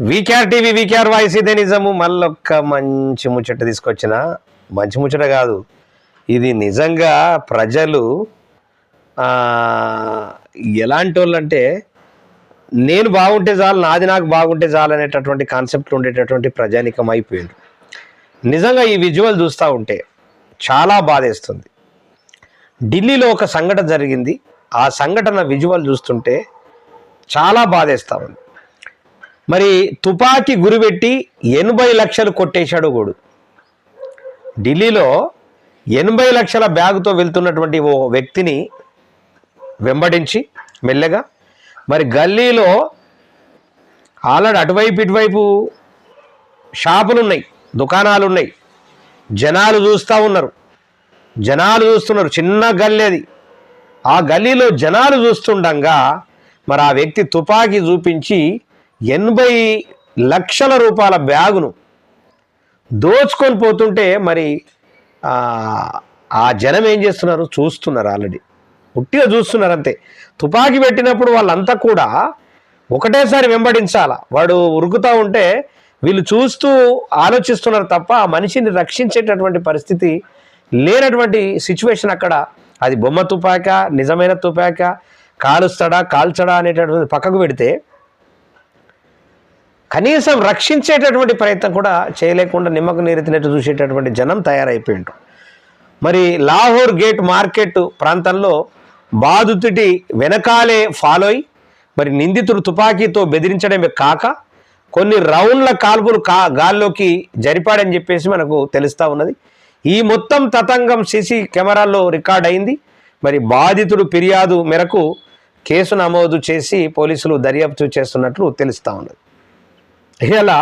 VKR TV VKR voice ఇదే నిజము. మళ్ళొక్క మంచి ముచ్చట తీసుకొచ్చిన మంచి ముచ్చట కాదు. ఇది నిజంగా ప్రజలు ఎలాంటి వాళ్ళంటే నేను బాగుంటే చాలు నాది నాకు బాగుంటే చాలు అనేటటువంటి కాన్సెప్ట్లు ఉండేటటువంటి ప్రజానికం అయిపోయింది నిజంగా ఈ విజువల్ చూస్తూ ఉంటే చాలా బాధేస్తుంది. ఢిల్లీలో ఒక సంఘటన జరిగింది. ఆ సంఘటన విజువల్ చూస్తుంటే చాలా బాధేస్తా ఉంది. మరి తుపాకీ గురిపెట్టి ఎనభై లక్షలు కొట్టేశాడు గోడు. ఢిల్లీలో ఎనభై లక్షల బ్యాగుతో వెళ్తున్నటువంటి ఓ వ్యక్తిని వెంబడించి మెల్లగా మరి గల్లీలో ఆల్రెడీ అటువైపు ఇటువైపు షాపులు ఉన్నాయి దుకాణాలు ఉన్నాయి జనాలు చూస్తూ ఉన్నారు. జనాలు చూస్తున్నారు. చిన్న గల్లీ అది. ఆ గల్లీలో జనాలు చూస్తుండగా మరి ఆ వ్యక్తి తుపాకీ చూపించి ఎనభై లక్షల రూపాయల బ్యాగును దోచుకొని పోతుంటే మరి ఆ, జనం ఏం చేస్తున్నారు? చూస్తున్నారు ఆల్రెడీ. ఉట్టిగా చూస్తున్నారు అంతే తుపాకీ పెట్టినప్పుడు వాళ్ళంతా కూడా ఒకటేసారి వెంబడించాల? వాడు ఉరుకుతూ ఉంటే వీళ్ళు చూస్తూ ఆలోచిస్తున్నారు తప్ప ఆ మనిషిని రక్షించేటటువంటి పరిస్థితి లేనటువంటి సిచ్యువేషన్ అక్కడ. అది బొమ్మ తుపాక నిజమైన తుపాక కాలుస్తాడా కాల్చడా అనేటటువంటి పక్కకు పెడితే కనీసం రక్షించేటటువంటి ప్రయత్నం కూడా చేయలేకుండా నిమ్మకు నీరెత్తినట్టు చూసేటటువంటి జనం తయారైపోయిండు మరి లాహోర్ గేట్ మార్కెట్ ప్రాంతంలో బాధితుడి వెనకాలే ఫాలో అయి మరి నిందితుడు తుపాకీతో బెదిరించడమే కాక కొన్ని రౌండ్ల కాల్పులు కా గాల్లోకి జరిపాడని చెప్పేసి మనకు తెలుస్తూ ఉన్నది. ఈ మొత్తం తతంగం సీసీ కెమెరాల్లో రికార్డ్ అయింది. మరి బాధితుడు ఫిర్యాదు మేరకు కేసు నమోదు చేసి పోలీసులు దర్యాప్తు చేస్తున్నట్లు తెలుస్తూ ఉన్నది. ఇలా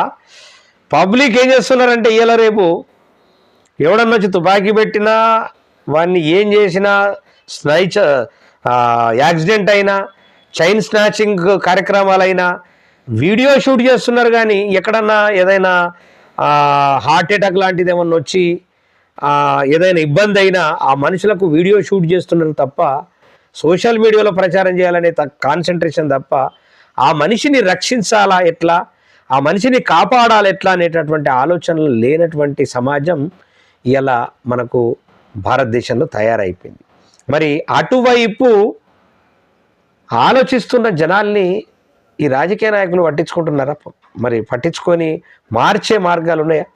పబ్లిక్ ఏం చేస్తున్నారంటే ఇలా రేపు ఎవడన్నా వచ్చి తుపాకీ పెట్టినా వాడిని ఏం చేసినా స్నైచ యాక్సిడెంట్ అయినా చైన్ స్నాచింగ్ కార్యక్రమాలైనా వీడియో షూట్ చేస్తున్నారు కానీ ఎక్కడన్నా ఏదైనా హార్ట్ అటాక్ లాంటిది ఏమన్నా వచ్చి ఏదైనా ఇబ్బంది అయినా ఆ మనుషులకు వీడియో షూట్ చేస్తున్నారు తప్ప సోషల్ మీడియాలో ప్రచారం చేయాలనే కాన్సన్ట్రేషన్ తప్ప ఆ మనిషిని రక్షించాలా ఎట్లా? ఆ మనిషిని కాపాడాలి ఎట్లా అనేటటువంటి ఆలోచనలు లేనటువంటి సమాజం ఇలా మనకు భారతదేశంలో తయారైపోయింది. మరి అటువైపు ఆలోచిస్తున్న జనాల్ని ఈ రాజకీయ నాయకులు పట్టించుకుంటున్నారా? మరి పట్టించుకొని మార్చే మార్గాలు ఉన్నాయా?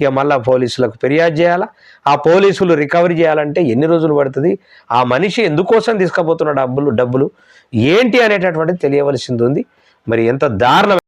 ఇక మళ్ళా పోలీసులకు ఫిర్యాదు చేయాలా? ఆ పోలీసులు రికవరీ చేయాలంటే ఎన్ని రోజులు పడుతుంది? ఆ మనిషి ఎందుకోసం తీసుకుపోతున్న డబ్బులు డబ్బులు ఏంటి అనేటటువంటిది తెలియవలసింది ఉంది. మరి ఎంత దారుణం